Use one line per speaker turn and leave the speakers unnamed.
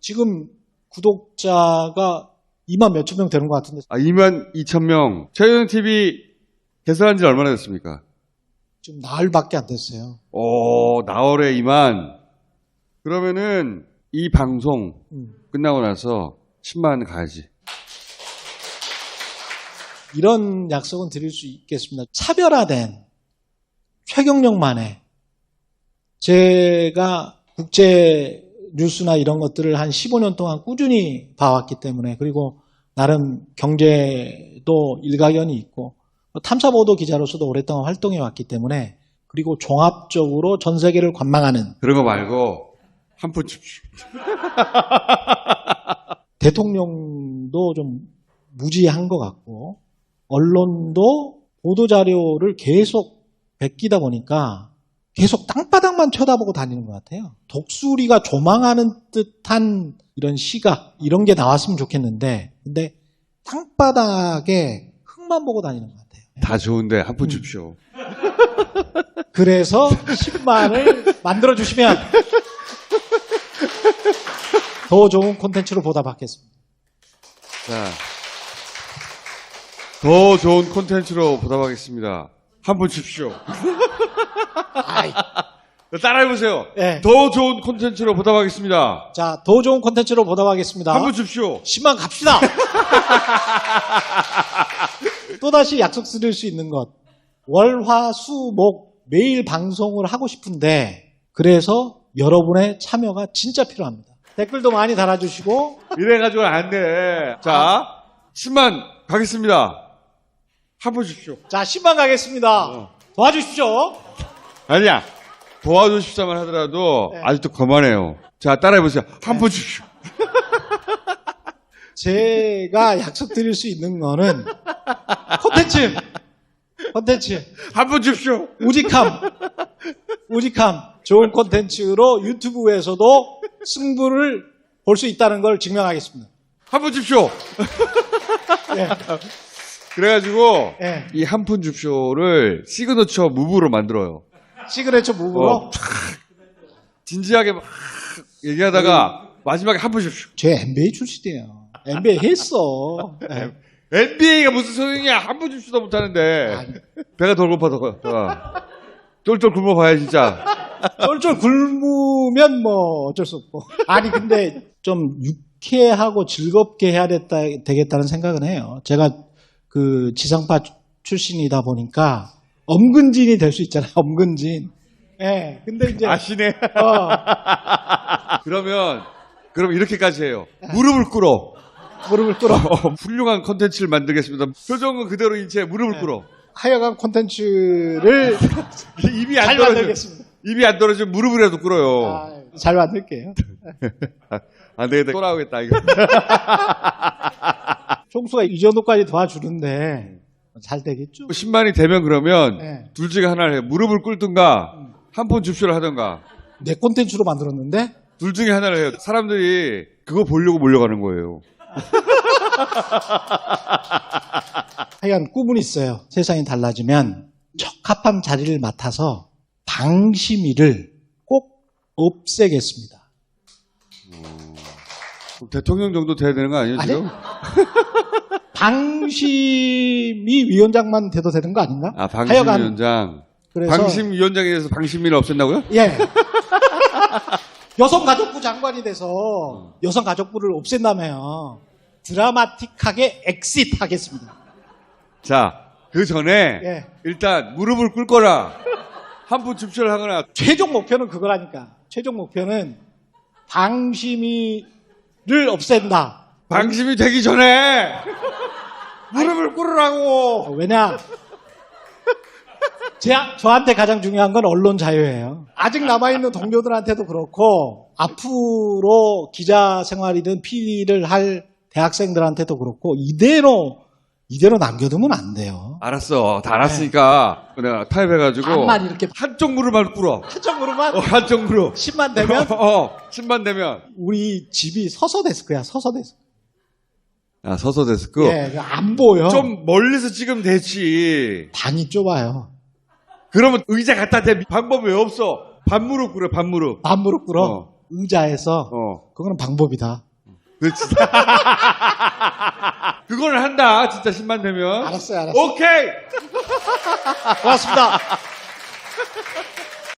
지금 구독자가 2만 몇천 명 되는 것 같은데
아, 2만 2천 명. 최영 TV 개설한 지 얼마나 됐습니까?
지금 나흘밖에 안 됐어요.
오, 나월에 2만. 그러면은 이 방송
음.
끝나고 나서 10만 가야지.
이런 약속은 드릴 수 있겠습니다. 차별화된 최경영만의 제가 국제 뉴스나 이런 것들을 한 15년 동안 꾸준히 봐왔기 때문에 그리고 나름 경제도 일가견이 있고 탐사보도 기자로서도 오랫동안 활동해 왔기 때문에 그리고 종합적으로 전 세계를 관망하는
그런 거 말고 한 푼 줍시오.
대통령도 좀 무지한 것 같고 언론도 보도 자료를 계속 베끼다 보니까 계속 땅바닥만 쳐다보고 다니는 것 같아요. 독수리가 조망하는 듯한 이런 시각 이런 게 나왔으면 좋겠는데 근데 땅바닥에 흙만 보고 다니는 것 같아요.
다 좋은데 한푼
음.
줍시오.
그래서 10만을 만들어 주시면 더 좋은 콘텐츠로 보답하겠습니다.
자. 더 좋은 콘텐츠로 보답하겠습니다. 한푼 줍시오.
아이,
따라해보세요.
네.
더 좋은 콘텐츠로 보답하겠습니다.
자, 더 좋은 콘텐츠로 보답하겠습니다.
한푼 줍시오.
10만 갑시다. 또다시 약속 드릴 수 있는 것. 월, 화, 수, 목 매일 방송을 하고 싶은데 그래서 여러분의 참여가 진짜 필요합니다. 댓글도 많이 달아주시고
이래가지고 안 돼. 자, 10만 가겠습니다. 줍시오.
자 10만 가겠습니다. 도와주십시오.
아니야. 도와주십사만 하더라도
네.
아직도 거만해요. 자, 따라해보세요. 한푼 줍시오.
제가 약속 드릴 수 있는 거는 콘텐츠 콘텐츠
한푼 줍시오.
우직함 우직함 좋은 콘텐츠로 유튜브에서도 승부를 볼 수 있다는 걸 증명하겠습니다.
한푼 줍시오.
예,
그래가지고
예.
이 한 푼 줍쇼를 시그너처 무브로 만들어요.
시그네처 무브로
어. 진지하게 막 얘기하다가 마지막에 한 푼 줍쇼.
제 NBA 출신이에요. NBA 했어. 예.
NBA가 무슨 소용이야? 한 푼 줍쇼도 못하는데 배가 덜 고파서 자, 똘똘 굶어 봐야 진짜.
쫄쫄 굶으면 뭐 어쩔 수 없고. 아니 근데 좀 유쾌하고 즐겁게 해야 됐다, 되겠다는 생각은 해요. 제가 그 지상파 출신이다 보니까 엄근진이 될 수 있잖아요. 엄근진. 예. 근데 이제
아시네.
어,
그러면 그럼 이렇게까지 해요. 무릎을 꿇어.
무릎을 꿇어.
어, 훌륭한 컨텐츠를 만들겠습니다. 표정은 그대로 인채 무릎을 꿇어.
하여간 콘텐츠를
입이 안
잘
떨어져.
만들겠습니다.
입이 안 떨어지면 무릎이라도 꿇어요.
아, 잘 만들게요.
안 되겠다. 또 나오겠다, 이거.
총수가 이 정도까지 도와주는데 잘 되겠죠?
10만이 되면 그러면
네.
둘 중에 하나를 해요. 무릎을 꿇든가 한 푼 줍쇼를 하든가
내 콘텐츠로 만들었는데
둘 중에 하나를 해요. 사람들이 그거 보려고 몰려가는 거예요.
하여간 꿈은 있어요. 세상이 달라지면 적합한 자리를 맡아서 방심위를 꼭 없애겠습니다.
그럼 대통령 정도 돼야 되는 거 아니에요,
아니? 방심위 위원장만 돼도 되는 거 아닌가?
아,
하여간
방심위원장.
그래서
방심 위원장에 대해서 방심위를 없앤다고요?
예. 여성가족부 장관이 돼서 여성가족부를 없앤다며요. 드라마틱하게 엑시트 하겠습니다.
자, 그 전에
예.
일단 무릎을 꿇거나 한푼 줍쇼를 하거나
최종 목표는 그거라니까. 최종 목표는 방심위를 없앤다.
방심이 되기 전에 무릎을 꿇으라고!
어, 왜냐? 제, 저한테 가장 중요한 건 언론 자유예요. 아직 남아있는 동료들한테도 그렇고, 앞으로 기자 생활이든 PD를 할 대학생들한테도 그렇고, 이대로, 이대로 남겨두면 안 돼요.
알았어. 다 알았으니까 내가 타협해가지고
반만 이렇게
한쪽 무릎만 꿇어.
한쪽으로만
어, 한쪽 무릎.
10만 되면,
어, 10만 되면.
우리 집이 서서 데스크야, 서서 데스크.
아, 서서 데스크.
예, 안 보여.
좀 멀리서 찍으면 되지.
방이 좁아요.
그러면 의자 갖다 대 방법 왜 없어? 반무릎 꿇어, 반무릎.
반무릎 꿇어.
어.
의자에서
어.
그거는 방법이다.
그 진짜. 그거는 한다. 진짜 10만 되면.
알았어요, 알았어요.
오케이.
고맙습니다.